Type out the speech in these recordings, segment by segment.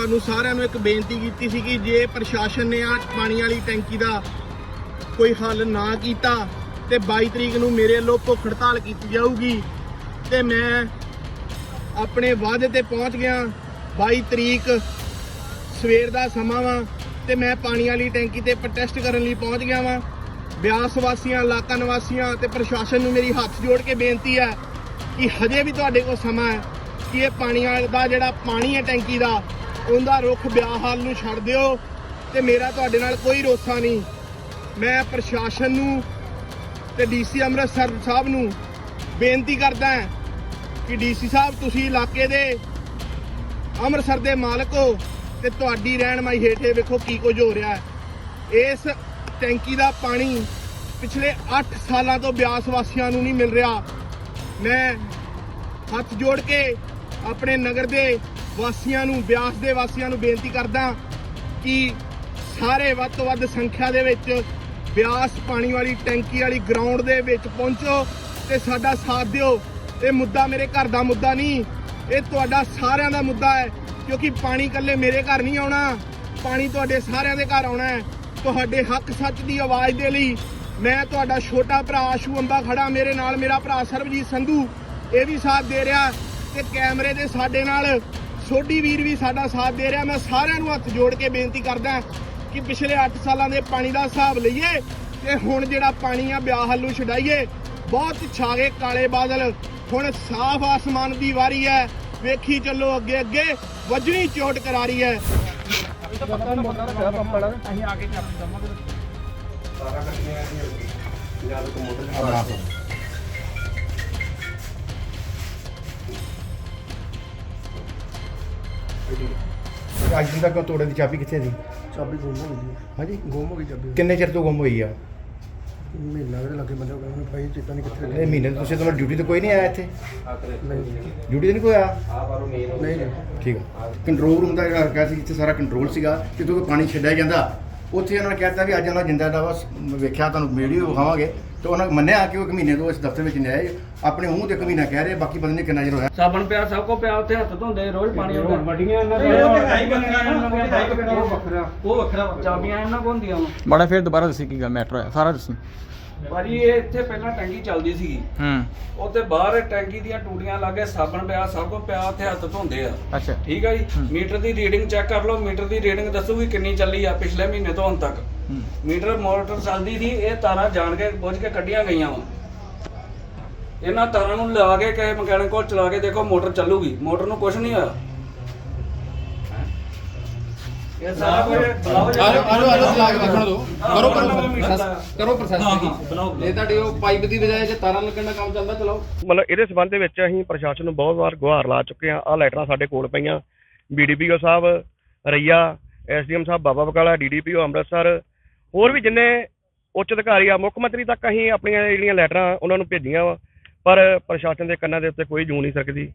ਤੁਹਾਨੂੰ ਸਾਰਿਆਂ ਨੂੰ ਇੱਕ ਬੇਨਤੀ ਕੀਤੀ ਸੀ ਕਿ ਜੇ ਪ੍ਰਸ਼ਾਸਨ ਨੇ ਆ ਪਾਣੀ ਵਾਲੀ ਟੈਂਕੀ ਦਾ ਕੋਈ ਹੱਲ ਨਾ ਕੀਤਾ ਤੇ 22 ਤਰੀਕ ਨੂੰ ਮੇਰੇ ਵੱਲੋਂ ਭੁੱਖ ਹੜਤਾਲ ਕੀਤੀ ਜਾਊਗੀ ਤੇ ਮੈਂ ਆਪਣੇ ਵਾਅਦੇ ਤੇ ਪਹੁੰਚ ਗਿਆ। 22 ਤਰੀਕ ਸਵੇਰ ਦਾ ਸਮਾਂ ਵਾ ਤੇ ਮੈਂ ਪਾਣੀ ਵਾਲੀ ਟੈਂਕੀ ਤੇ ਪ੍ਰੋਟੈਸਟ ਕਰਨ ਲਈ ਪਹੁੰਚ ਗਿਆ ਵਾਂ। ਬਿਆਸ ਵਾਸੀਆਂ, ਇਲਾਕਾ ਨਿਵਾਸੀਆਂ ਤੇ ਪ੍ਰਸ਼ਾਸਨ ਨੂੰ ਮੇਰੀ ਹੱਥ ਜੋੜ ਕੇ ਬੇਨਤੀ ਹੈ ਕਿ ਹਜੇ ਵੀ ਤੁਹਾਡੇ ਕੋਲ ਸਮਾਂ ਹੈ ਕਿ ਇਹ ਪਾਣੀ ਵਾਲੇ ਦਾ ਜਿਹੜਾ ਪਾਣੀ ਹੈ ਟੈਂਕੀ ਦਾ ਉਹਦਾ ਰੁੱਖ ਬਿਆਹਾਲ ਨੂੰ ਛੱਡ ਦਿਓ ਤੇ ਮੇਰਾ ਤੁਹਾਡੇ ਨਾਲ ਕੋਈ ਰੋਸਾ ਨਹੀਂ। ਮੈਂ ਪ੍ਰਸ਼ਾਸਨ ਨੂੰ ਤੇ ਡੀਸੀ ਅੰਮ੍ਰਿਤਸਰ ਸਾਹਿਬ ਨੂੰ ਬੇਨਤੀ ਕਰਦਾ ਹਾਂ ਕਿ ਡੀਸੀ ਸਾਹਿਬ, ਤੁਸੀਂ ਇਲਾਕੇ ਦੇ ਅੰਮ੍ਰਿਤਸਰ ਦੇ ਮਾਲਕ ਹੋ ਤੇ ਤੁਹਾਡੀ ਰਹਿਨਮਾਈ ਹੇਠੇ ਵੇਖੋ ਕੀ ਕੁਝ ਹੋ ਰਿਹਾ ਹੈ। ਇਸ ਟੈਂਕੀ ਦਾ ਪਾਣੀ ਪਿਛਲੇ 8 ਸਾਲਾਂ ਤੋਂ ਬਿਆਸ ਵਾਸੀਆਂ ਨੂੰ ਨਹੀਂ ਮਿਲ ਰਿਹਾ। ਮੈਂ ਹੱਥ ਜੋੜ ਕੇ ਆਪਣੇ ਨਗਰ ਦੇ ਵਾਸੀਆਂ ਨੂੰ, ਬਿਆਸ ਦੇ ਵਾਸੀਆਂ ਨੂੰ ਬੇਨਤੀ ਕਰਦਾ ਕਿ ਸਾਰੇ ਵੱਧ ਤੋਂ ਵੱਧ ਸੰਖਿਆ ਦੇ ਵਿੱਚ ਬਿਆਸ ਪਾਣੀ ਵਾਲੀ ਟੈਂਕੀ ਵਾਲੀ ਗਰਾਊਂਡ ਦੇ ਵਿੱਚ ਪਹੁੰਚੋ ਤੇ ਸਾਡਾ ਸਾਥ ਦਿਓ। ਇਹ ਮੁੱਦਾ ਮੇਰੇ ਘਰ ਦਾ ਮੁੱਦਾ ਨਹੀਂ, ਇਹ ਤੁਹਾਡਾ ਸਾਰਿਆਂ ਦਾ ਮੁੱਦਾ ਹੈ, ਕਿਉਂਕਿ ਪਾਣੀ ਇਕੱਲੇ ਮੇਰੇ ਘਰ ਨਹੀਂ ਆਉਣਾ, ਪਾਣੀ ਤੁਹਾਡੇ ਸਾਰਿਆਂ ਦੇ ਘਰ ਆਉਣਾ ਹੈ। ਤੁਹਾਡੇ ਹੱਕ ਸੱਚ ਦੀ ਆਵਾਜ਼ ਦੇ ਲਈ ਮੈਂ ਤੁਹਾਡਾ ਛੋਟਾ ਭਰਾ ਆਸ਼ੂ ਅੰਬਾ ਖੜਾ ਮੇਰੇ ਨਾਲ ਮੇਰਾ ਭਰਾ ਸਰਬਜੀਤ ਸੰਧੂ, ਇਹ ਵੀ ਸਾਥ ਦੇ ਰਿਹਾ ਤੇ ਕੈਮਰੇ ਦੇ ਸਾਡੇ ਨਾਲ ਸੋਢੀ ਵੀਰ ਵੀ ਸਾਡਾ ਸਾਥ ਦੇ ਰਿਹਾ। ਮੈਂ ਸਾਰਿਆਂ ਨੂੰ ਹੱਥ ਜੋੜ ਕੇ ਬੇਨਤੀ ਕਰਦਾ ਕਿ ਪਿਛਲੇ 8 ਸਾਲਾਂ ਦੇ ਪਾਣੀ ਦਾ ਹਿਸਾਬ ਲਈਏ ਤੇ ਹੁਣ ਜਿਹੜਾ ਪਾਣੀ ਆ ਬਿਆਹ ਹੱਲੂ ਛਡਾਈਏ। ਬਹੁਤ ਛਾ ਗਏ ਕਾਲੇ ਬਾਦਲ ਹੁਣ ਸਾਫ਼ ਆਸਮਾਨ ਦੀ ਵਾਰੀ ਹੈ। ਵੇਖੀ ਚੱਲੋ ਅੱਗੇ ਅੱਗੇ ਵਜਣੀ ਚੋਟ ਕਰਾਰੀ ਹੈ। ਅੱਜ ਤੱਕ ਤੋੜੇ ਦੀ ਚਾਬੀ ਕਿੱਥੇ ਸੀ? ਚਾਬੀ ਗੁੰਮ ਹੋ ਗਈ ਹੈ। ਹਾਂਜੀ। ਗੁੰਮ ਹੋ ਗਈ ਚਾਬੀ। ਕਿੰਨੇ ਚਿਰ ਤੋਂ ਗੁੰਮ ਹੋਈ ਆ? ਮਹੀਨਾ ਦੇ ਲੱਗੇ ਮੈਨੂੰ ਮੈਨੂੰ ਭਾਈ ਚੇਤਾ ਨਹੀਂ ਕਿੱਥੇ ਇਹ ਮਹੀਨੇ ਤੋਂ ਤੁਸੀਂ ਤੁਹਾਨੂੰ ਡਿਊਟੀ ਤੇ ਕੋਈ ਨਹੀਂ ਆਇਆ ਇੱਥੇ? ਨਹੀਂ ਡਿਊਟੀ ਤੇ ਨਹੀਂ ਕੋਈ ਆਇਆ? ਨਹੀਂ ਨਹੀਂ। ਠੀਕ ਆ। ਕੰਟਰੋਲ ਰੂਮ ਦਾ ਜਿਹੜਾ ਕਿਹਾ ਸੀ ਜਿੱਥੇ ਸਾਰਾ ਕੰਟਰੋਲ ਸੀਗਾ ਜਦੋਂ ਕੋਈ ਪਾਣੀ ਛੱਡਿਆ ਜਾਂਦਾ ਉੱਥੇ ਉਹਨਾਂ ਨੇ ਕਹਿਤਾ ਵੀ ਅੱਜ ਉਹਨਾਂ ਜਿੰਦਾ ਦਾ ਬਸ ਵੇਖਿਆ ਤੁਹਾਨੂੰ ਵੀਡੀਓ ਵਿਖਾਵਾਂਗੇ। ਤੇ ਉਹਨਾਂ ਮੰਨਿਆ ਕਿ ਉਹ ਇੱਕ ਮਹੀਨੇ ਤੋਂ ਇਸ ਦਫ਼ਤਰ ਵਿੱਚ ਨਹੀਂ ਆਏ। ਆਪਣੇ ਮੂੰਹ ਤੇ ਇੱਕ ਮਹੀਨਾ ਕਹਿ ਰਹੇ ਬਾਕੀ ਪਤਾ ਨਹੀਂ ਕਿੰਨਾ ਚਿਰ ਹੋਇਆ? ਸਾਬਣ ਪਿਆ ਸਭ ਕੋ ਪਿਆ ਉੱਥੇ ਹੱਥ ਧੋਂਦੇ ਰੋਜ਼ ਪਾਣੀ ਆਉਂਦਾ। ਵੱਡੀਆਂ ਇਹਨਾਂ ਉਹ ਵੱਖਰਾ। ਉਹ ਵੱਖਰਾ ਚਾਬੀਆਂ ਇਹਨਾਂ ਕੋ ਹੁੰਦੀਆਂ ਵਾ। ਬੜਾ ਫਿਰ ਦੁਬਾਰਾ ਦੱਸੀ ਕੀ ਗੱਲ ਮੈਟਰ ਹੈ ਸਾਰਾ ਦੱਸੀ। ਭਾਜੀ ਇਹ ਇੱਥੇ ਪਹਿਲਾਂ ਟੈਂਕੀ ਚੱਲਦੀ ਸੀਗੀ। ਹੂੰ। ਉੱਥੇ ਬਾਹਰ ਟੈਂਕੀ ਦੀਆਂ ਟੂਟੀਆਂ ਲੱਗੇ ਸਾਬਣ ਪਿਆ ਸਭ ਕੋ ਪਿਆ ਉੱਥੇ ਹੱਥ ਧੋਂਦੇ ਆ। ਅੱਛਾ। ਠੀਕ ਆ ਜੀ? ਮੀਟਰ ਦੀ ਰੀਡਿੰਗ ਚੈੱਕ ਕਰ ਲਓ ਮੀਟਰ ਦੀ ਰੀਡਿੰਗ ਦੱਸੂਗੀ ਕਿੰਨੀ ਚੱਲੀ ਆ ਪਿਛਲੇ ਮਹੀਨੇ ਤੋਂ ਹੁਣ ਤੱਕ। ਮੀਟਰ ਮੋਟਰ ਚੱਲਦੀ ਸੀ ਇਹ ਤਾਰਾਂ ਜਾਣ ਕੇ ਬੁੱਝ ਕੇ ਕੱਢੀਆਂ ਗਈਆਂ ਵਾ। ਇਹਨਾਂ ਤਾਰਾਂ ਨੂੰ ਲਾ ਕੇ ਕਿਸੇ ਮਕੈਨਿਕ ਕੋਲ ਚਲਾ ਕੇ ਦੇਖੋ ਮੋਟਰ ਚੱਲੂਗੀ। ਮੋਟਰ ਨੂੰ ਕੁਝ ਨਹੀਂ ਹੋਇਆ। ਇਹ ਸਾਰਾ ਕੁਝ ਆਲੋ ਆਲੋ ਆਲੋ ਲਾ ਕੇ ਦੇਖਣ ਦੋ ਕਰੋ ਕਰੋ ਕਰੋ ਪ੍ਰੋਸੈਸ ਇਹ ਤੁਹਾਡੀ ਉਹ ਪਾਈਪ ਦੀ ਬਜਾਏ ਜੇ ਤਾਰਾਂ ਲੱਗਣ ਦਾ ਕੰਮ ਚੱਲਦਾ ਚਲਾਓ। ਮਤਲਬ ਇਹਦੇ ਸਬੰਧ ਦੇ ਵਿੱਚ ਅਸੀਂ ਪ੍ਰਸ਼ਾਸਨ ਨੂੰ ਬਹੁਤ ਵਾਰ ਗੁਹਾਰ ਲਾ ਚੁੱਕੇ ਹਾਂ। ਆਹ ਲੈਟਰਾਂ ਸਾਡੇ ਕੋਲ ਪਈਆਂ। ਬੀਡੀਪੀਓ ਸਾਹਿਬ ਰਈਆ ਐਸਡੀਐਮ ਸਾਹਿਬ ਬਾਬਾ ਬਕਾਲਾ ਡੀਡੀਪੀਓ ਅੰਮ੍ਰਿਤਸਰ ਹੋਰ ਵੀ ਜਿੰਨੇ ਉੱਚ ਅਧਿਕਾਰੀ ਆ, ਮੁੱਖ ਮੰਤਰੀ ਤੱਕ ਅਸੀਂ ਆਪਣੀਆਂ ਜਿਹੜੀਆਂ ਲੈਟਰਾਂ ਉਹਨਾਂ ਨੂੰ ਭੇਜੀਆਂ ਵਾ, ਪਰ ਪ੍ਰਸ਼ਾਸਨ ਦੇ ਕੰਨਾਂ ਦੇ ਉੱਤੇ ਕੋਈ ਜੂ ਨਹੀਂ ਸਕਦੀ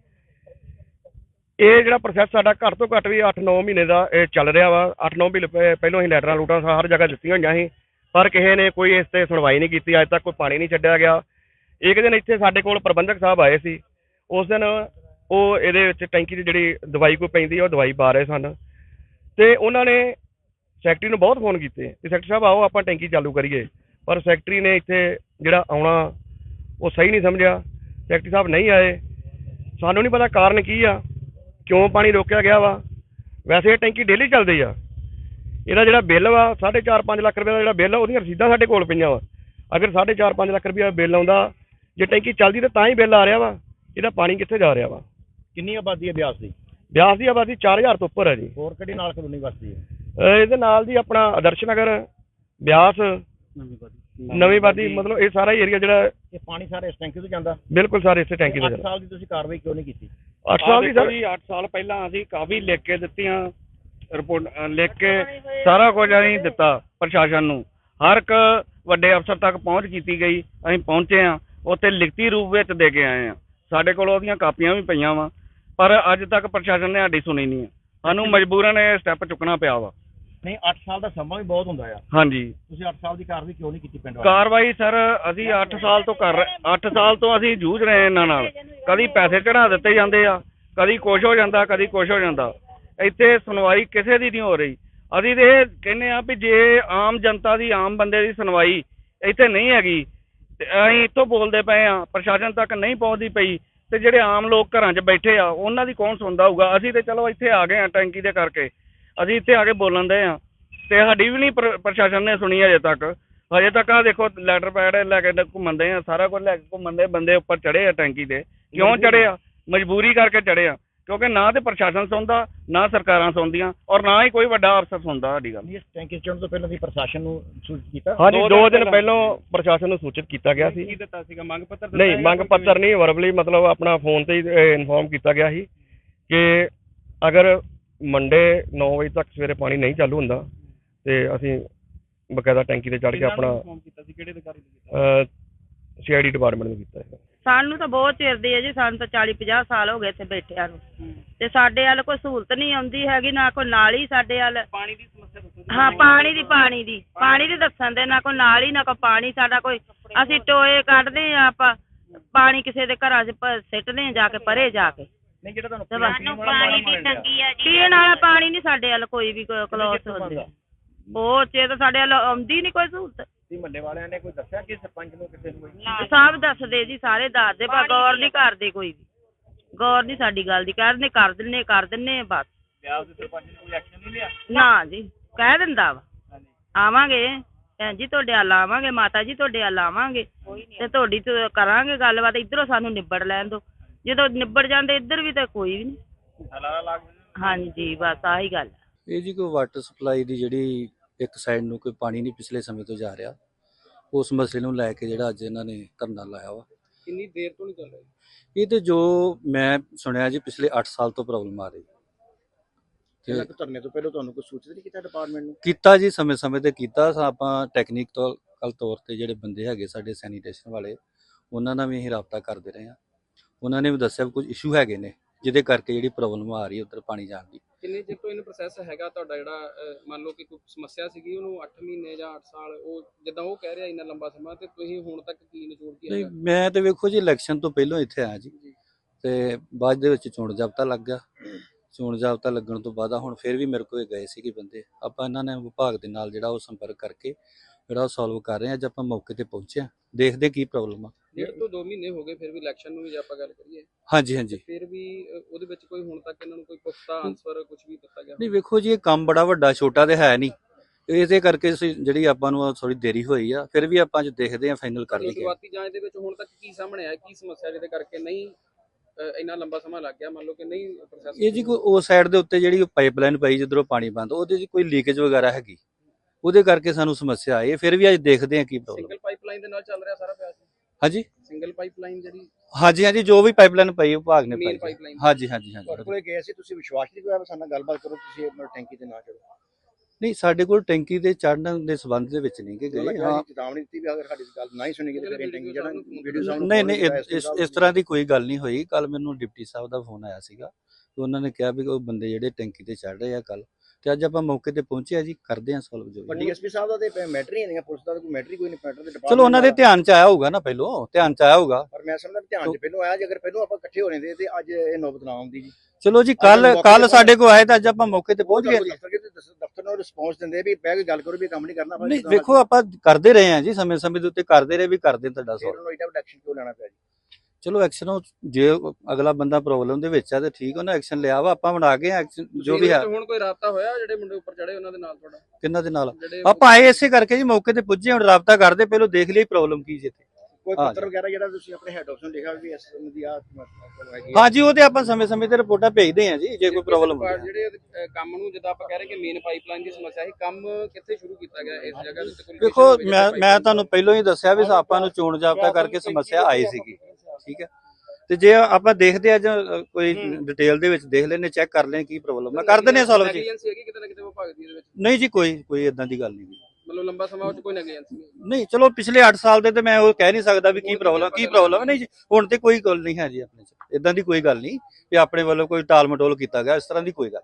ਇਹ ਜਿਹੜਾ ਪ੍ਰੋਸੈਸ ਸਾਡਾ ਘੱਟ ਤੋਂ ਘੱਟ ਵੀ 8-9 ਮਹੀਨੇ ਦਾ ਇਹ ਚੱਲ ਰਿਹਾ ਵਾ। 8-9 ਮਹੀਨੇ ਪਹਿ- ਪਹਿਲਾਂ ਅਸੀਂ ਲੈਟਰਾਂ ਲੂਟਾਂ ਹਰ ਜਗ੍ਹਾ ਦਿੱਤੀਆਂ ਹੋਈਆਂ ਸੀ, ਪਰ ਕਿਸੇ ਨੇ ਕੋਈ ਇਸ ਤੇ ਸੁਣਵਾਈ ਨਹੀਂ ਕੀਤੀ। ਅੱਜ ਤੱਕ ਕੋਈ ਪਾਣੀ ਨਹੀਂ ਛੱਡਿਆ ਗਿਆ। ਇੱਕ ਦਿਨ ਇੱਥੇ ਸਾਡੇ ਕੋਲ ਪ੍ਰਬੰਧਕ ਸਾਹਿਬ ਆਏ ਸੀ। ਉਸ ਦਿਨ ਉਹ ਇਹਦੇ ਵਿੱਚ ਟੈਂਕੀ ਦੀ ਜਿਹੜੀ ਦਵਾਈ ਕੋਈ ਪੈਂਦੀ ਆ, ਉਹ ਦਵਾਈ ਪਾ ਰਹੇ ਸਨ। ਤੇ ਉਹਨਾਂ ਨੇ ਸੈਕਟਰੀ ਨੂੰ ਬਹੁਤ ਫੋਨ ਕੀਤੇ ਕਿ ਸੈਕਟਰੀ ਸਾਹਿਬ ਆਓ ਆਪਾਂ ਟੈਂਕੀ ਚਾਲੂ ਕਰੀਏ। ਪਰ ਸੈਕਟਰੀ ਨੇ ਇੱਥੇ ਜਿਹੜਾ ਆਉਣਾ ਉਹ ਸਹੀ ਨਹੀਂ ਸਮਝਿਆ। ਸੈਕਟਰੀ ਸਾਹਿਬ ਨਹੀਂ ਆਏ। ਸਾਨੂੰ ਨਹੀਂ ਪਤਾ ਕਾਰਨ ਕੀ ਆ ਕਿਉਂ ਪਾਣੀ ਰੋਕਿਆ ਗਿਆ ਵਾ। ਵੈਸੇ ਇਹ ਟੈਂਕੀ ਡੇਲੀ ਚੱਲਦੀ ਆ। ਇਹਦਾ ਜਿਹੜਾ ਬਿੱਲ ਵਾ 4.5 5 ਲੱਖ ਰੁਪਏ ਦਾ ਜਿਹੜਾ ਬਿੱਲ ਆ ਉਹਦੀਆਂ ਰਸੀਦਾਂ ਸਾਡੇ ਕੋਲ ਪਈਆਂ ਵਾ। ਅਗਰ 4.5 5 ਲੱਖ ਰੁਪਏ ਬਿੱਲ ਆਉਂਦਾ ਜੇ ਟੈਂਕੀ ਚੱਲਦੀ ਤਾਂ ਤਾਂ ਹੀ ਬਿੱਲ ਆ ਰਿਹਾ ਵਾ। ਇਹਦਾ ਪਾਣੀ ਕਿੱਥੇ ਜਾ ਰਿਹਾ ਵਾ? ਕਿੰਨੀ ਆਬਾਦੀ ਹੈ ਬਿਆਸ ਦੀ? ਬਿਆਸ ਦੀ ਆਬਾਦੀ 4000 ਤੋਂ ਉੱਪਰ ਹੈ ਜੀ। ਹੋਰ ਕਿਹੜੀ ਨਾਲ ਕਲੋਨੀ ਵਸਦੀ ਹੈ? ਇਹਦੇ ਨਾਲ ਦੀ ਆਪਣਾ ਆਦਰਸ਼ ਨਗਰ ਬਿਆਸ ਨਵੀਂ ਬਾਦੀ। ਮਤਲਬ ਇਹ ਸਾਰਾ ਹੀ ਏਰੀਆ ਜਿਹੜਾ ਇਹ ਪਾਣੀ ਸਾਰੇ ਇਸ ਟੈਂਕੀ ਤੋਂ ਜਾਂਦਾ? ਬਿਲਕੁਲ ਸਾਰੇ ਇਸੇ ਟੈਂਕੀ ਦਾ 8 ਸਾਲ ਦੀ ਤੁਸੀਂ ਕਾਰਵਾਈ ਕਿਉਂ ਨਹੀਂ ਕੀਤੀ? 8 ਸਾਲ ਦੀ ਸਰ 8 ਸਾਲ ਪਹਿਲਾਂ ਅਸੀਂ ਕਾਫੀ ਲਿਖ ਕੇ ਦਿੱਤੀਆਂ ਰਿਪੋਰਟ ਅ, ਲਿਖ ਕੇ ਸਾਰਾ ਕੁਝ ਅਸੀਂ ਦਿੱਤਾ ਪ੍ਰਸ਼ਾਸਨ ਨੂੰ। ਹਰ ਇੱਕ ਵੱਡੇ ਅਫਸਰ ਤੱਕ ਪਹੁੰਚ ਕੀਤੀ ਗਈ ਅਸੀਂ ਪਹੁੰਚੇ ਆ ਉੱਥੇ ਲਿਖਤੀ ਰੂਪ ਵਿੱਚ ਦੇ ਕੇ ਆਏ ਆ ਸਾਡੇ ਕੋਲ ਉਹਦੀਆਂ ਕਾਪੀਆਂ ਵੀ ਪਈਆਂ ਵਾ ਪਰ ਅੱਜ ਤੱਕ ਪ੍ਰਸ਼ਾਸਨ ਨੇ ਸਾਡੀ ਸੁਣੀ ਨਹੀਂ ਹੈ। ਸਾਨੂੰ ਮਜਬੂਰਨ ਇਹ ਸਟੈਪ ਚੁੱਕਣਾ ਪਿਆ ਵਾ। ਨਹੀਂ 8 ਸਾਲ ਦਾ ਸਮਾਂ ਵੀ ਬਹੁਤ ਹੁੰਦਾ ਆ। ਹਾਂਜੀ। ਤੁਸੀਂ 8 ਸਾਲ ਦੀ ਕਾਰਵਾਈ ਕਿਉਂ ਨਹੀਂ ਕੀਤੀ ਪਿੰਡ ਕਾਰਵਾਈ ਸਰ ਅਸੀਂ 8 ਸਾਲ ਤੋਂ ਕਰ 8 ਸਾਲ ਤੋਂ ਅਸੀਂ ਜੂਝ ਰਹੇ ਹਾਂ ਇਹਨਾਂ ਨਾਲ। ਕਦੀ ਪੈਸੇ ਚੜਾ ਦਿੱਤੇ ਜਾਂਦੇ ਆ ਕਦੀ ਕੁਛ ਹੋ ਜਾਂਦਾ ਕਦੀ ਕੁਛ ਹੋ ਜਾਂਦਾ। ਇੱਥੇ ਸੁਣਵਾਈ ਕਿਸੇ ਦੀ ਨਹੀਂ ਹੋ ਰਹੀ। ਅਸੀਂ ਤੇ ਇਹ ਕਹਿੰਦੇ ਆ ਵੀ ਜੇ ਆਮ ਜਨਤਾ ਦੀ ਆਮ ਬੰਦੇ ਦੀ ਸੁਣਵਾਈ ਇੱਥੇ ਨਹੀਂ ਹੈਗੀ ਤੇ ਅਸੀਂ ਇੱਥੋਂ ਬੋਲਦੇ ਪਏ ਆ ਪ੍ਰਸ਼ਾਸਨ ਤੱਕ ਨਹੀਂ ਪਹੁੰਚਦੀ ਪਈ ਤੇ ਜਿਹੜੇ ਆਮ ਲੋਕ ਘਰਾਂ 'ਚ ਬੈਠੇ ਆ ਉਹਨਾਂ ਦੀ ਕੌਣ ਸੁਣਦਾ ਹੋਊਗਾ? ਅਸੀਂ ਤੇ ਚਲੋ ਇੱਥੇ ਆ ਗਏ ਆ ਟੈਂਕੀ ਦੇ ਕਰਕੇ। ਅਸੀਂ ਇੱਥੇ ਆ ਕੇ ਬੋਲਣ ਦੇ ਆ। ਤੇ ਸਾਡੀ ਵੀ ਨਹੀਂ ਪ੍ਰ- ਪ੍ਰਸ਼ਾਸਨ ਨੇ ਸੁਣੀ ਹਜੇ ਤੱਕ। ਹਜੇ ਤੱਕ ਆ ਦੇਖੋ ਲੈਟਰ ਪੈਡ ਲੈ ਕੇ ਘੁੰਮਦੇ ਆ ਸਾਰਾ ਕੁਝ ਲੈ ਕੇ ਘੁੰਮਦੇ ਬੰਦੇ ਉੱਪਰ ਚੜੇ ਆ ਟੈਂਕੀ ਤੇ। ਕਿਉਂ ਚੜੇ ਆ? ਮਜਬੂਰੀ ਕਰਕੇ ਚੜੇ ਆ। ਕਿਉਂਕਿ ਨਾ ਤੇ ਪ੍ਰਸ਼ਾਸਨ ਸੁਣਦਾ ਨਾ ਸਰਕਾਰਾਂ ਸੁਣਦੀਆਂ ਔਰ ਨਾ ਹੀ ਕੋਈ ਵੱਡਾ ਅਫਸਰ ਸੁਣਦਾ ਸਾਡੀ ਗੱਲ। ਇਸ ਟੈਂਕੀ ਚੜਨ ਤੋਂ ਪਹਿਲਾਂ ਦੀ ਪ੍ਰਸ਼ਾਸਨ ਨੂੰ ਸੂਚਿਤ ਕੀਤਾ? ਹਾਂਜੀ, ਦੋ ਦੋ ਦਿਨ ਦਿਨ ਪਹਿਲਾਂ। ਪ੍ਰਸ਼ਾਸਨ ਨੂੰ ਸੂਚਿਤ ਕੀਤਾ ਗਿਆ ਸੀ। ਕੀ ਦਿੱਤਾ ਸੀਗਾ? ਮੰਗ ਪੱਤਰ ਨਹੀਂ ਮੰਗ ਪੱਤਰ ਨਹੀਂ? ਵਰਬਲੀ ਮਤਲਬ ਆਪਣਾ ਫੋਨ ਤੇ ਇਨਫੋਰਮ ਕੀਤਾ ਗਿਆ ਸੀ ਕਿ ਅਗਰ ਮੰਡੇ 9 ਵਜੇ ਤੱਕ ਸਵੇਰੇ ਪਾਣੀ ਨਹੀਂ ਚਾਲੂ ਹੁੰਦਾ ਤੇ ਅਸੀਂ ਬਕਾਇਦਾ ਟੈਂਕੀ ਤੇ ਚੜ੍ਹ ਕੇ ਆਪਣਾ ਕੀਤਾ ਸੀ? ਕਿਹੜੇ ਅਧਿਕਾਰੀ ਨੇ ਕੀਤਾ? ਸੀਆਈਡੀ ਡਿਪਾਰਟਮੈਂਟ ਨੂੰ ਕੀਤਾ ਹੈ ਸਾਨੂੰ ਤਾਂ ਬਹੁਤ ਚਿਰ ਦੀ ਹੈ ਜੀ ਸਾਨੂੰ ਤਾਂ 40 50 ਸਾਲ ਹੋ ਗਏ ਇੱਥੇ ਬੈਠਿਆਂ ਨੂੰ। ਤੇ ਸਾਡੇ ਵੱਲ ਕੋਈ ਸਹੂਲਤ ਨਹੀਂ ਆਉਂਦੀ ਹੈਗੀ ਨਾ ਕੋਈ ਨਾਲੀ ਸਾਡੇ ਵੱਲ। ਪਾਣੀ ਦੀ ਸਮੱਸਿਆ ਦੱਸੋ ਹਾਂ ਪਾਣੀ ਦੀ ਪਾਣੀ ਦੀ। ਪਾਣੀ ਦੀ ਦੱਸਣ ਦੇ ਨਾ ਕੋਈ ਨਾਲੀ ਨਾ ਕੋਈ ਪਾਣੀ ਸਾਡਾ ਕੋਈ ਅਸੀਂ ਟੋਏ ਕੱਢਦੇ ਆ ਆਪਾਂ ਪਾਣੀ ਕਿਸੇ ਦੇ ਘਰਾਂ 'ਚ ਪ- ਸਿੱਟਦੇ ਆ ਜਾ ਕੇ ਪਰੇ ਜਾ ਕੇ। ਨਹੀਂ ਜਿਹੜਾ ਤੁਹਾਨੂੰ ਤੇ ਬਸ ਪਾਣੀ ਦੀ ਤੰਗੀ ਆ ਜੀ ਪੀਣ ਵਾਲਾ ਪਾਣੀ ਨਹੀਂ ਸਾਡੇ ਵੱਲ ਕੋਈ ਵੀ ਕਲੋਸ ਹੁੰਦੀ। ਬਹੁਤ ਚਿਰ ਤਾਂ ਸਾਡੇ ਵੱਲ ਆਉਂਦੀ ਨਹੀਂ ਕੋਈ ਸਹੂਲਤ। ਸੀ ਮੱਲੇ ਵਾਲਿਆਂ ਨੇ ਕੋਈ ਦੱਸਿਆ ਕਿ ਸਰਪੰਚ ਨੂੰ ਕਿਸੇ ਨੂੰ ਕੋਈ ਸਭ ਦੱਸਦੇ ਜੀ ਸਾਰੇ ਦੱਸਦੇ ਪਰ ਗੌਰ ਨਹੀਂ ਕਰਦੇ ਕੋਈ ਵੀ। ਗੌਰ ਨਹੀਂ ਸਾਡੀ ਗੱਲ ਦੀ ਕਹਿੰਦੇ ਕਰ ਦਿੰਨੇ ਕਰ ਦਿੰਨੇ ਆ ਬਸ। ਵਿਆਹ ਦੇ ਸਰਪੰਚ ਨੇ ਕੋਈ ਐਕਸ਼ਨ ਨਹੀਂ ਲਿਆ? ਨਾ ਜੀ ਕਹਿ ਦਿੰਦਾ ਵਾ। ਆਵਾਂਗੇ ਭੈਣ ਜੀ ਤੁਹਾਡੇ ਵੱਲ ਆਵਾਂਗੇ ਮਾਤਾ ਜੀ ਤੁਹਾਡੇ ਵੱਲ ਆਵਾਂਗੇ ਤੇ ਤੁਹਾਡੀ ਤੋਂ ਕਰਾਂਗੇ ਗੱਲਬਾਤ ਇਧਰੋਂ ਸਾਨੂੰ ਨਿਬੜ ਲੈਣ ਦਿਓ। ਜਦੋਂ ਨਿਬੜ ਜਾਂਦੇ ਇੱਧਰ ਵੀ ਤਾਂ ਕੋਈ ਵੀ ਨਹੀਂ। ਹਲਾਲਾ ਲੱਗ ਹਾਂਜੀ ਬਸ ਆਹੀ ਗੱਲ ਹੈ ਇਹ ਜੀ ਕੋਈ ਵਾਟਰ ਸਪਲਾਈ ਦੀ ਜਿਹੜੀ ਇੱਕ ਸਾਈਡ ਨੂੰ ਕੋਈ ਪਾਣੀ ਨਹੀਂ ਪਿਛਲੇ ਸਮੇਂ ਤੋਂ ਜਾ ਰਿਹਾ ਉਸ ਮਸਲੇ ਨੂੰ ਲੈ ਕੇ ਜਿਹੜਾ ਅੱਜ ਇਹਨਾਂ ਨੇ ਧਰਨਾ ਲਾਇਆ ਵਾ। ਕਿੰਨੀ ਦੇਰ ਤੋਂ ਨਹੀਂ ਚੱਲ ਰਿਹਾ ਇਹ ਤੇ ਜੋ ਮੈਂ ਸੁਣਿਆ ਜੀ ਪਿਛਲੇ 8 ਸਾਲ ਤੋਂ ਪ੍ਰੋਬਲਮ ਆ ਰਹੀ। ਤੇ ਧਰਨੇ ਤੋਂ ਪਹਿਲਾਂ ਤੁਹਾਨੂੰ ਕੋਈ ਸੂਚਿਤ ਨਹੀਂ ਕੀਤਾ ਡਿਪਾਰਟਮੈਂਟ ਨੂੰ? ਕੀਤਾ ਜੀ ਸਮੇਂ-ਸਮੇਂ ਤੇ ਕੀਤਾ। ਸਾ ਆਪਾਂ ਟੈਕਨੀਕਲ ਤੌਰ ਤੇ ਜਿਹੜੇ ਬੰਦੇ ਹੈਗੇ ਸਾਡੇ ਸੈਨੀਟੇਸ਼ਨ ਵਾਲੇ ਉਹਨਾਂ ਨਾਲ ਵੀ ਅਸੀਂ ਰਾਬਤਾ ਕਰਦੇ ਰਹੇ ਹਾਂ। ਉਹਨਾਂ ਨੇ ਵੀ ਦੱਸਿਆ ਕੁਝ ਇਸ਼ੂ ਹੈਗੇ ਨੇ ਜਿਹਦੇ ਕਰਕੇ ਜਿਹੜੀ ਪ੍ਰੋਬਲਮ ਆ ਰਹੀ ਹੈ ਉੱਧਰ ਪਾਣੀ ਜਾਣ ਦੀ। ਕਿੰਨੇ ਚਿਰ ਤੋਂ ਇਹਨੂੰ ਪ੍ਰੋਸੈਸ ਹੈਗਾ ਤੁਹਾਡਾ ਜਿਹੜਾ ਅਹ, ਮੰਨ ਲਓ ਕਿ ਕੋਈ ਸਮੱਸਿਆ ਸੀਗੀ ਉਹਨੂੰ 8 ਮਹੀਨੇ ਜਾਂ 8 ਸਾਲ ਉਹ ਜਿੱਦਾਂ ਉਹ ਕਹਿ ਰਿਹਾ ਇੰਨਾ ਲੰਬਾ ਸਮਾਂ ਤੇ ਤੁਸੀਂ ਹੁਣ ਤੱਕ ਕੀ ਨਿਚੋੜ ਕੀ ਨਹੀਂ ਹੈਗਾ? ਮੈਂ ਤੇ ਵੇਖੋ ਜੀ ਇਲੈਕਸ਼ਨ ਤੋਂ ਪਹਿਲਾਂ ਇੱਥੇ ਆਇਆ ਜੀ। ਤੇ ਬਾਅਦ ਦੇ ਵਿੱਚ ਚੋਣ ਜਾਬਤਾ ਲੱਗ ਗਿਆ। ਚੋਣ ਜਾਬਤਾ ਲੱਗਣ ਤੋਂ ਬਾਅਦ ਆ ਹੁਣ ਫਿਰ ਵੀ ਮੇਰੇ ਕੋਲ ਗਏ ਸੀਗੇ ਬੰਦੇ। ਆਪਾਂ ਇਹਨਾਂ ਨੇ ਵਿਭਾਗ ਦੇ ਨਾਲ ਜਿਹੜਾ ਉਹ ਸੰਪਰਕ ਕਰਕੇ ਜਿਹੜਾ ਸੋਲਵ ਕਰ ਰਹੇ ਆ ਅੱਜ ਆਪਾਂ ਮੌਕੇ ਤੇ ਪਹੁੰਚੇ ਆ ਦੇਖਦੇ ਕੀ ਪ੍ਰੋਬਲਮ ਆ। ਡੇਢ ਤੋਂ 2 ਮਹੀਨੇ ਹੋ ਗਏ ਫਿਰ ਵੀ ਇਲੈਕਸ਼ਨ ਨੂੰ ਵੀ ਜੇ ਆਪਾਂ ਗੱਲ ਕਰੀਏ। ਹਾਂਜੀ ਹਾਂਜੀ। ਫਿਰ ਵੀ ਉਹਦੇ ਵਿੱਚ ਕੋਈ ਹੁਣ ਤੱਕ ਇਹਨਾਂ ਨੂੰ ਕੋਈ ਪੁਖਤਾ ਆਨਸਰ ਕੁਝ ਵੀ ਦਿੱਤਾ ਗਿਆ ਨਹੀਂ ਵੇਖੋ ਜੀ ਇਹ ਕੰਮ ਬੜਾ ਵੱਡਾ ਛੋਟਾ ਤੇ ਹੈ ਨਹੀਂ। ਇਸੇ ਕਰਕੇ ਜਿਹੜੀ ਆਪਾਂ ਨੂੰ ਥੋੜੀ ਦੇਰੀ ਹੋਈ ਆ ਫਿਰ ਵੀ ਆਪਾਂ ਅੱਜ ਦੇਖਦੇ ਆ ਫਾਈਨਲ ਕਰ ਲਈਏ। ਸ਼ੁਰੂਆਤੀ ਜਾਂਚ ਦੇ ਵਿੱਚ ਹੁਣ ਤੱਕ ਕੀ ਸਾਹਮਣੇ ਆਇਆ ਕੀ ਸਮੱਸਿਆ ਜਿਹਦੇ ਕਰਕੇ ਨਹੀਂ ਇੰਨਾ ਲੰਬਾ ਸਮਾਂ ਲੱਗ ਗਿਆ ਮੰਨ ਲਓ ਕਿ ਨਹੀਂ ਪ੍ਰੋਸੈਸ ਇਹ ਜੀ ਕੋਈ ਉਸ ਸਾਈਡ ਦੇ ਉੱਤੇ ਜਿਹੜੀ ਪਾਈਪਲਾਈਨ ਪਈ ਜਿੱਧਰੋਂ ਪਾਣੀ ਬੰਦ ਉਹਦੇ 'ਚ ਕੋਈ ਲੀਕੇਜ ਵਗੈਰਾ ਹੈਗੀ? ਉਹਦੇ ਕਰਕੇ ਸਾਨੂੰ ਸਮੱਸਿਆ ਆਈ ਹੈ। ਫਿਰ ਵੀ ਅੱਜ ਦੇਖਦੇ ਆ ਕੀ ਪ੍ਰੋਬਲਮ ਸਿੰਗਲ ਪਾਈਪਲਾਈਨ ਦੇ ਨਾਲ ਚੱਲ ਰਿਹਾ ਸਾਰਾ ਪਿਆ ਹਾਂਜੀ? ਸਿੰਗਲ ਪਾਈਪਲਾਈਨ ਜਿਹੜੀ ਹਾਂਜੀ ਹਾਂਜੀ ਜੋ ਵੀ ਪਾਈਪਲਾਈਨ ਪਈ ਵਿਭਾਗ ਨੇ ਪਾਈ ਪਾਈਪਲਾਈਨ ਹਾਂਜੀ ਹਾਂਜੀ ਤੁਹਾਡੇ ਹਾਂਜੀ ਕੋਲੇ ਗਏ ਸੀ ਤੁਸੀਂ ਵਿਸ਼ਵਾਸ ਨਹੀਂ ਹੋਇਆ ਸਾਡੇ ਨਾਲ ਗੱਲਬਾਤ ਕਰੋ ਤੁਸੀਂ ਆਪਣਾ ਟੈਂਕੀ ਤੇ ਨਾ ਚੜੋ ਨਹੀਂ ਸਾਡੇ ਕੋਲ ਟੈਂਕੀ ਤੇ ਚੜਨ ਦੇ ਸੰਬੰਧ ਦੇ ਵਿੱਚ ਨਹੀਂ ਕਿ ਗਏ ਹਾਂ। ਚੇਤਾਵਨੀ ਦਿੱਤੀ ਵੀ ਅਗਰ ਸਾਡੀ ਗੱਲ ਨਹੀਂ ਸੁਣੀਗੀ ਤਾਂ ਫਿਰ ਟੈਂਕੀ ਜਿਹੜਾ ਵੀਡੀਓ ਨਹੀਂ ਨਹੀਂ ਇਸ- ਇਸ ਇਸ ਤਰ੍ਹਾਂ ਦੀ ਕੋਈ ਗੱਲ ਨਹੀਂ ਹੋਈ। ਕੱਲ ਮੈਨੂੰ ਡਿਪਟੀ ਸਾਹਿਬ ਦਾ ਫੋਨ ਆਇਆ ਸੀਗਾ ਤੇ ਉਹਨਾਂ ਨੇ ਕਿਹਾ ਵੀ ਉਹ ਬੰਦੇ ਜਿਹੜੇ ਟੈਂਕੀ ਤੇ ਚੜ ਰਹੇ ਆ ਕੱਲ ਤੇ ਅੱਜ ਆਪਾਂ ਮੌਕੇ ਤੇ ਪਹੁੰਚੇ ਆ ਜੀ ਕਰਦੇ ਆ ਸੋਲਵ ਜੋ ਵੀ। ਡੀਐਸਪੀ ਸਾਹਿਬ ਦਾ ਤੇ ਮੈਟਰ ਨਹੀਂ ਪੁਲਿਸ ਦਾ ਤਾਂ ਕੋਈ ਮੈਟਰ ਕੋਈ ਨਹੀਂ ਮੈਟਰ ਦੇ ਚਲੋ ਉਹਨਾਂ ਦੇ ਧਿਆਨ ਚ ਆਇਆ ਹੋਊਗਾ ਨਾ ਪਹਿਲੋਂ ਧਿਆਨ ਚ ਆਇਆ ਹੋਊਗਾ। ਪਰ ਮੈਂ ਸਮਝਦਾ ਵੀ ਧਿਆਨ ਚ ਪਹਿਲੋਂ ਆਇਆ ਜੇ ਅਗਰ ਪਹਿਲੋਂ ਆਪਾਂ ਇਕੱਠੇ ਹੋ ਰਹਿੰਦੇ ਤੇ ਅੱਜ ਇਹ ਨੌਬਤ ਨਾ ਆਉਂਦੀ ਜੀ। ਚਲੋ ਜੀ ਕੱਲ ਮੌਕੇ ਕੱਲ ਤੇ ਸਾਡੇ ਕੋਲ ਆਏ ਤਾਂ ਅੱਜ ਆਪਾਂ ਮੌਕੇ ਤੇ ਪਹੁੰਚ ਗਏ। ਦਫ਼ਤਰ ਦਫ਼ਤਰ ਨੂੰ ਰਿਸਪੌਂਸ ਦਿੰਦੇ ਵੀ ਬਹਿ ਕੇ ਗੱਲ ਕਰੋ ਵੀ ਕੰਮ ਨਹੀਂ ਕਰਨਾ ਆਪਾਂ ਨਹੀਂ ਵੇਖੋ ਆਪਾਂ ਕਰਦੇ ਰਹੇ ਹਾਂ ਜੀ ਸਮੇਂ ਸਮੇਂ ਦੇ ਉੱਤੇ ਕਰਦੇ ਰਹੇ ਵੀ ਕਰਦੇ ਤੁਹਾਡਾ ਫਿਰ ਸੌਲਵ ਉਹਨੂੰ ਇਹਦਾ ਐਕਸ਼ਨ ਕਿਉਂ ਲੈਣਾ ਪਿਆ ਜੀ? ਚਲੋ ਐਕਸ਼ਨ ਜੇ ਅਗਲਾ ਬੰਦਾ ਪ੍ਰੋਬਲਮ ਦੇ ਵਿੱਚ ਆ ਤੇ ਠੀਕ ਉਹਨੇ ਐਕਸ਼ਨ ਲਿਆ ਵਾ ਆਪਾਂ ਬਣਾ ਕੇ ਐਕਸ਼ਨ ਜੋ ਵੀ ਹੈ। ਹੁਣ ਕੋਈ ਰਾਬਤਾ ਹੋਇਆ ਜਿਹੜੇ ਮੁੰਡੇ ਉੱਪਰ ਚੜੇ ਉਹਨਾਂ ਦੇ ਨਾਲ ਤੁਹਾਡਾ? ਕਿੰਨਾ ਦੇ ਨਾਲ? ਆਪਾਂ ਆਏ ਇਸੇ ਕਰਕੇ ਜੀ ਮੌਕੇ ਤੇ ਪੁੱਜੇ ਹੁਣ ਰਾਬਤਾ ਕਰਦੇ ਪਹਿਲਾਂ ਦੇਖ ਲਈ ਪ੍ਰੋਬਲਮ ਕੀ ਜੀ ਇੱਥੇ। ਕੋਈ ਪੱਤਰ ਵਗੈਰਾ ਜਿਹੜਾ ਤੁਸੀਂ ਆਪਣੇ ਹੈਡ ਆਫਿਸ ਨੂੰ ਲਿਖਿਆ ਵੀ ਇਸ ਦੀ ਆ ਆ। ਹਾਂਜੀ ਉਹ ਤੇ ਆਪਾਂ ਸਮੇਂ ਸਮੇਂ ਤੇ ਰਿਪੋਰਟਾਂ ਭੇਜਦੇ ਹਾਂ ਜੀ ਜੇ ਕੋਈ ਪ੍ਰੋਬਲਮ ਜਿਹੜੇ ਹੁੰਦੀ ਹੈ ਜਿਹੜੇ ਕੰਮ ਨੂੰ ਜਿੱਦਾਂ ਆਪਾਂ ਕਹਿ ਰਹੇ ਕਿ ਮੇਨ ਪਾਈਪਲਾਈਨ ਦੀ ਸਮੱਸਿਆ ਹੈ ਕੰਮ ਕਿੱਥੇ ਸ਼ੁਰੂ ਕੀਤਾ ਗਿਆ ਇਸ ਜਗ੍ਹਾ ਦੇ ਉੱਤੇ? ਕੋਈ ਹੋਵੇ ਮੈਂ ਜਿੱਥੇ ਮੈਂ ਤੁਹਾਨੂੰ ਪਹਿਲਾਂ ਹੀ ਦੱਸਿਆ ਵੀ ਆਪਾਂ ਨੂੰ ਚੋਣ ਜਾਬਤਾ ਕਰਕੇ ਸਮੱਸਿਆ ਆਈ ਸੀਗੀ। ਠੀਕ ਹੈ? ਤੇ ਜੇ ਆਪਾਂ ਦੇਖਦੇ ਅੱਜ ਅ, ਕੋਈ ਡਿਟੇਲ ਦੇ ਵਿੱਚ ਦੇਖ ਲੈਨੇ ਚੈੱਕ ਕਰ ਲੈਨੇ ਕੀ ਪ੍ਰੋਬਲਮ ਹੈ ਕਰ ਦਿੰਦੇ ਸੋਲਵ ਜੀ। negligence ਹੈਗੀ ਕਿਤੇ ਨਾ ਕਿਤੇ ਵਿਭਾਗ ਦੀ ਇਹਦੇ ਵਿੱਚ? ਨਹੀਂ ਜੀ ਕੋਈ ਕੋਈ ਇਦਾਂ ਦੀ ਗੱਲ ਨਹੀਂ। ਮਤਲਬ ਲੰਬਾ ਸਮਾਂ ਉਹ 'ਚ ਕੋਈ ਨੈਗਲੀਜੈਂਸ ਨਹੀਂ। ਚਲੋ ਪਿਛਲੇ 8 ਸਾਲ ਦੇ ਤੇ ਮੈਂ ਉਹ ਕਹਿ ਨਹੀਂ ਸਕਦਾ ਵੀ ਕੀ ਪ੍ਰੋਬਲਮ ਕੀ ਪ੍ਰੋਬਲਮ ਨਹੀਂ ਜੀ ਹੁਣ ਤੇ ਕੋਈ ਗੱਲ ਨਹੀਂ ਹੈ ਜੀ ਆਪਣੇ ਚ। ਇਦਾਂ ਦੀ ਕੋਈ ਗੱਲ ਨਹੀਂ ਵੀ ਆਪਣੇ ਵੱਲੋਂ ਕੋਈ ਟਾਲ ਮਟੋਲ ਕੀਤਾ ਗਿਆ ਇਸ ਤਰ੍ਹਾਂ ਦੀ ਕੋਈ ਗੱਲ।